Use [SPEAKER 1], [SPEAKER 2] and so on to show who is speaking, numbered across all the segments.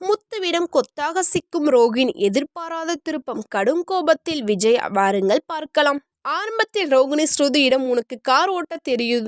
[SPEAKER 1] முத்துவிடம் கொத்தாக சிக்கும் ரோகின் எதிர்பாராத திருப்பம். கடும் கோபத்தில் விஜய் வாருங்கள் பார்க்கலாம். ஆரம்பத்தில் ரோகிணி ஸ்ருதியிடம் உனக்கு கார் ஓட்ட தெரியு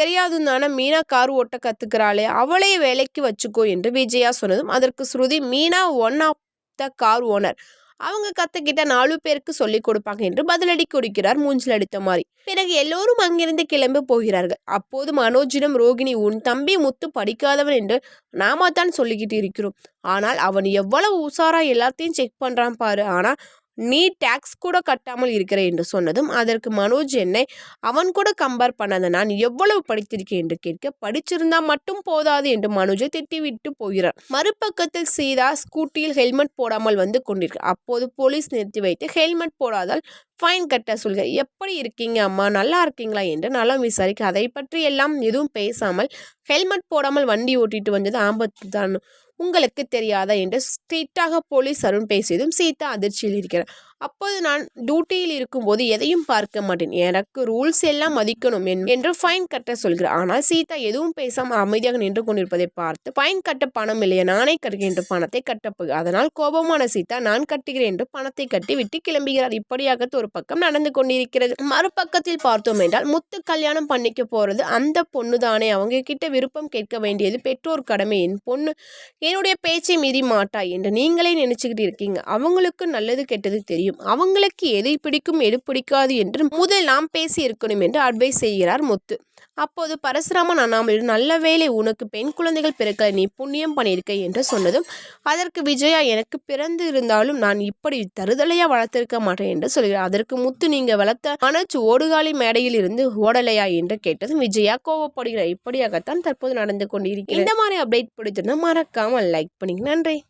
[SPEAKER 1] தெரியாதுன்னு மீனா கார் ஓட்ட கத்துக்கிறாளே. அவளே வேலைக்கு வச்சுக்கோ என்று விஜயா சொன்னதும் அதற்கு Shruti Meena one of the car owner அவங்க கத்துக்கிட்ட நாலு பேருக்கு சொல்லி கொடுப்பாங்க என்று பதிலடி கொடுக்கிறார் மூஞ்சில் அடித்த மாதிரி. பிறகு எல்லோரும் அங்கிருந்து கிளம்பி போகிறார்கள். அப்போது மனோஜிடம் ரோகிணி உன் தம்பி முத்து படிக்காதவன் என்று நாம தான் சொல்லிக்கிட்டு இருக்கிறோம். ஆனால் அவன் எவ்வளவு உஷாரா எல்லாத்தையும் செக் பண்றான் பாரு. ஆனா நீ டேக்ஸ் கூட கட்டாமல் இருக்கிறேன் என்று சொன்னதும் அதற்கு மனோஜ் என்னை அவன் கூட கம்பேர் பண்ணாத நான் எவ்வளவு படித்திருக்கேன் என்று கேட்க படிச்சிருந்தா மட்டும் போதாது என்று மனோஜை திட்டிவிட்டு போகிறார். மறுபக்கத்தில் சீதா ஸ்கூட்டியில் ஹெல்மெட் போடாமல் வந்து கொண்டிருக்க அப்போது போலீஸ் நிறுத்தி வைத்து ஹெல்மெட் போடாதால் ஃபைன் கட்ட சொல்க எப்படி இருக்கீங்க அம்மா நல்லா இருக்கீங்களா? என்று நலம் விசாரிக்க அதை பற்றி எல்லாம் எதுவும் பேசாமல் ஹெல்மெட் போடாமல் வண்டி ஓட்டிட்டு வந்தது ஆபத்து தான் உங்களுக்கு தெரியாதா? என்று ஸ்ட்ரிக்டாக போலீஸ் அருண் பேசியதும் சீதா அதிர்ச்சியில் இருக்கிறார். அப்போது நான் டியூட்டியில் இருக்கும்போது எதையும் பார்க்க மாட்டேன். எனக்கு ரூல்ஸ் எல்லாம் மதிக்கணும் என்- என்று ஃபைன் கட்ட சொல்கிறார். ஆனால் சீதா எதுவும் பேசாமல் அமைதியாக நின்று கொண்டிருப்பதை பார்த்து ஃபைன் கட்ட பணம் இல்லையா நானே கட்டுகிறேன் என்று பணத்தை கட்டப்போக அதனால் கோபமான சீதா நான் கட்டுகிறேன் என்று பணத்தை கட்டி விட்டு கிளம்புகிறார். இப்படியாக ஒரு பக்கம் நடந்து கொண்டிருக்கிறது. மறுபக்கத்தில் பார்த்தோம் என்றால் முத்து கல்யாணம் பண்ணிக்க போறது அந்த பொண்ணு தானே அவங்க கிட்ட விருப்பம் கேட்க வேண்டியது பெற்றோர் கடமை. என் பொண்ணு என்னுடைய பேச்சை மீறி மாட்டா என்று நீங்களே நினைச்சுக்கிட்டு இருக்கீங்க. அவங்களுக்கு நல்லது கெட்டது தெரியும். அவங்களுக்கு எதை பிடிக்கும் எது பிடிக்காது என்று முதல் நாம் பேசி இருக்கணும் என்று அட்வைஸ் செய்கிறார் முத்து. அப்போது பரசுராமன் அண்ணாமலையிடம் நல்ல வேளை உனக்கு பெண் குழந்தைகள் பிறக்க நீ புண்ணியம் பண்ணியிருக்க என்று சொன்னதும் அதற்கு விஜயா எனக்கு பிறந்து இருந்தாலும் நான் இப்படி தருதலையா வளர்த்திருக்க மாட்டேன் என்று சொல்கிறார். அதற்கு முத்து நீங்க வளர்த்த மனச்சு ஓடுகாலி மேடையில் இருந்து ஓடலையா என்று கேட்டதும் விஜயா கோவப்படுகிறார். இப்படியாகத்தான் தற்போது நடந்து கொண்டிருக்கிறது இந்த மாதிரி அப்டேட் பிடிச்சிருந்தா மறக்காமல் லைக் பண்ணிங்க. நன்றி.